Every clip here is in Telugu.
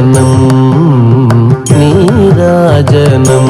నీరాజనం నీరాజనం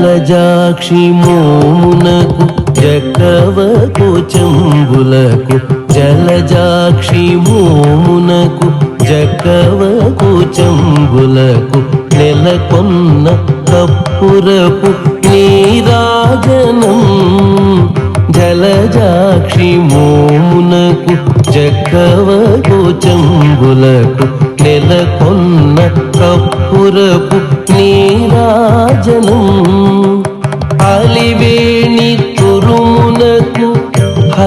జలజాక్షి మోమునకు జకవకు చంబులకు జలజాక్షి మోమునకు జకవకు చంబులకు నెలకొన్న కప్పురపు నీరాజనం. జలజాక్షి మోమునకు జక్కవకు చంబులకు నెలకొన్న కప్పురపు నీరాజనం.